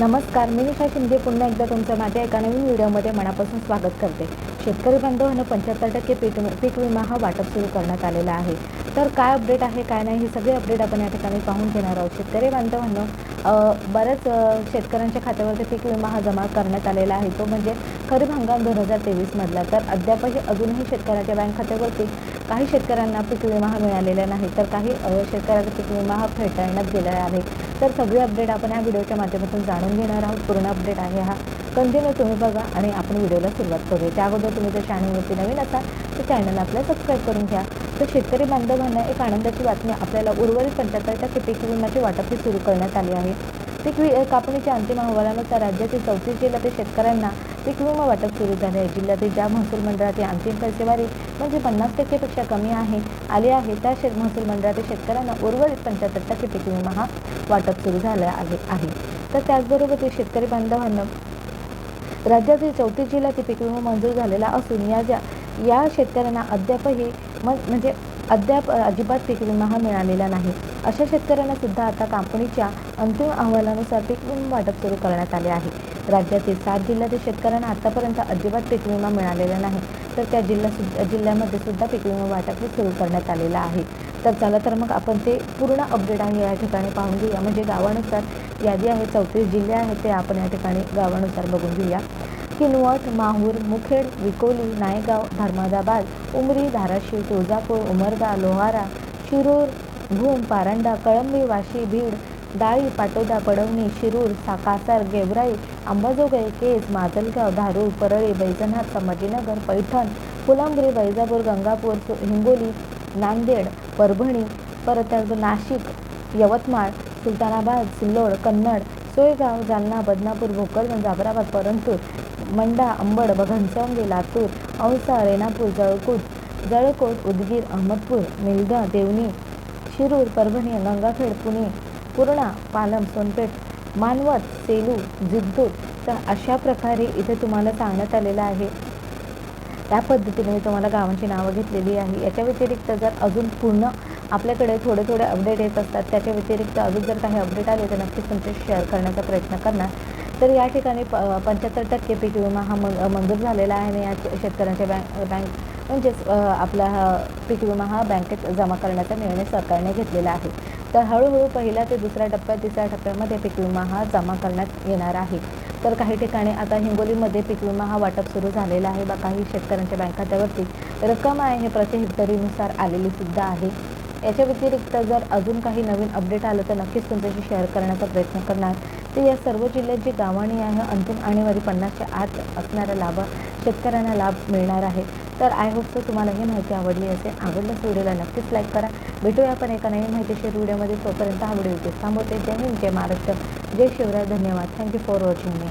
नमस्कार मी निशा शिंदे. पुन्हा एकदा तुमचं माझ्या एका नवीन व्हिडिओमध्ये मनापासून स्वागत करते. शेतकरी बांधवांना पंच्याहत्तर टक्के पीक पीक विमा हा वाटप सुरू करण्यात आलेला आहे. तर काय अपडेट आहे काय नाही हे सगळे अपडेट आपण या ठिकाणी पाहून घेणार आहोत. शेतकरी बांधवांना बऱ्याच शेतकऱ्यांच्या खात्यावरती पीक विमा हा जमा करण्यात आलेला आहे. तो म्हणजे खरीप हंगाम दोन हजार तेवीसमधला तर अद्यापही अजूनही शेतकऱ्याच्या बँक खात्यावरती काही शेतकऱ्यांना पीक विमा हा मिळालेला नाही. तर काही शेतकऱ्याचा पीक विमा हा फेटाळण्यात गेलेला आहे. तर सगळे अपडेट आपण या व्हिडिओच्या माध्यमातून जाणून घेणार आहोत. पूर्ण अपडेट आहे हा. कंटिन्यू तुम्ही बघा आणि आपण व्हिडिओला सुरुवात करूया. त्या अगोदर तुम्ही जर चॅनलवरती नवीन असाल तर चॅनल आपल्या सबस्क्राईब करून घ्या. तर शेतकरी बांधवांना एक आनंदाची बातमी आपल्याला उर्वरित पंच्याहत्तर टक्के पीक विम्याची वाटप ही सुरू करण्यात आली आहे. पीक कापणीच्या अंतिम अहवालानुसार राज्यातील चौतीस जिल्ह्यातील शेतकऱ्यांना पीक विमा वाटप सुरू झाले आहे जिल्ह्यातील ज्या महसूल मंडळातील अंतिम पैसेवारी म्हणजे पन्नास टक्केपेक्षा कमी आहे आली आहे त्या शेत महसूल मंडळातील शेतकऱ्यांना उर्वरित पंच्याहत्तर टक्के पीक विमा हा वाटप सुरू झाला आहे आहे. तर त्याचबरोबर ते शेतकरी बांधवांना राज्यातील चौतीस जिल्ह्यातील पीक विमा मंजूर झालेला असून या ज्या या शेतकऱ्यांना अद्यापही मग म्हणजे अद्याप अजिबात पीक विमा हा मिळालेला नाही. अशा शेतकऱ्यांना सुद्धा आता कापणीच्या अंतिम अहवालानुसार पीक विमा वाटप सुरू करण्यात आले आहे. राज्यातील सात जिल्ह्यातील शेतकऱ्यांना आतापर्यंत अजिबात पीक विमा मिळालेला नाही. तर त्या जिल्हा सुद्धा जिल्ह्यामध्ये सुद्धा पीक विमा वाटप सुरू करण्यात आलेला आहे. तर चला तर मग आपण ते पूर्ण अपडेट आहे या ठिकाणी पाहून घेऊया. म्हणजे गावानुसार यादी आहे चौतीस जिल्हे आहेत ते आपण या ठिकाणी गावानुसार बघून घेऊया. किनवट माहूर मुखेड विकोली नायगाव धर्मादाबाद उमरी धाराशिव तुळजापूर उमरगा लोहारा शिरूर भूम पारंडा कळंबी वाशी बीड डाळी पाटोदा पडवणी शिरूर सा कासार गेवराई अंबाजोगाई केज माजलगाव धारूर परळी बैजनाथ संभाजीनगर पैठण फुलांब्री वैजापूर गंगापूर हिंगोली नांदेड परभणी परत नाशिक यवतमाळ सुलतानाबाद सिल्लोड कन्नड सोयगाव जालना बदनापूर भोकरदन जाफराबाद परंतूर मंडा अंबड घनसावंगी लातूर औसा रेणापूर जळकूट जळकोट उदगीर अहमदपूर मिलदा देवणी शिरूर परभणी गंगाखेड पुणे पूर्णा पालम सोनपेठ मानवत सेलू जिद्दूर तर अशा प्रकारे इथे तुम्हाला सांगण्यात आलेलं आहे. त्या पद्धतीने मी तुम्हाला गावांची नावं घेतलेली आहे. याच्या व्यतिरिक्त जर अजून पूर्ण आपल्याकडे थोडे थोडे अपडेट येत असतात त्याच्या व्यतिरिक्त अजून जर काही अपडेट आले तर नक्कीच तुमचे शेअर करण्याचा प्रयत्न करणार. तर या ठिकाणी प पंच्याहत्तर टक्के पीक विमा हा मं मंजूर झालेला आहे आणि या शेतकऱ्यांच्या बँक बँक म्हणजेच आपला हा पीक विमा हा बँकेत जमा करण्याचा निर्णय सरकारने घेतलेला आहे. तर हळूहळू पहिल्या ते दुसऱ्या टप्प्यात तिसऱ्या टप्प्यामध्ये पीक विमा हा जमा करण्यात येणार आहे. तर काही ठिकाणी आता हिंगोलीमध्ये पीक विमा हा वाटप सुरू झालेला आहे. बा काही शेतकऱ्यांच्या बँक खात्यावरती रक्कम आहे हे प्रति हेक्टरीनुसार आलेली सुद्धा आहे. याच्या व्यतिरिक्त जर अजून काही नवीन अपडेट आलं तर नक्कीच तुमच्याशी शेअर करण्याचा प्रयत्न करणार. ते या सर्व जिल्ह्यात जी गावाणी आहे अंतिम आणेवारी पन्नासच्या आत असणारा लाभ शेतकऱ्यांना लाभ मिळणार आहे. तर आय होप सो तुम्हाला ही माहिती आवडली असेल. आवडल्यास व्हिडिओला नक्कीच लाईक करा. भेटूया आपण एका नवीन माहितीशीर व्हिडिओमध्ये. तोपर्यंत हा व्हिडिओ थांबवते. जय हिंद जय महाराष्ट्र. जय शिवराय. धन्यवाद. Thank you for watching me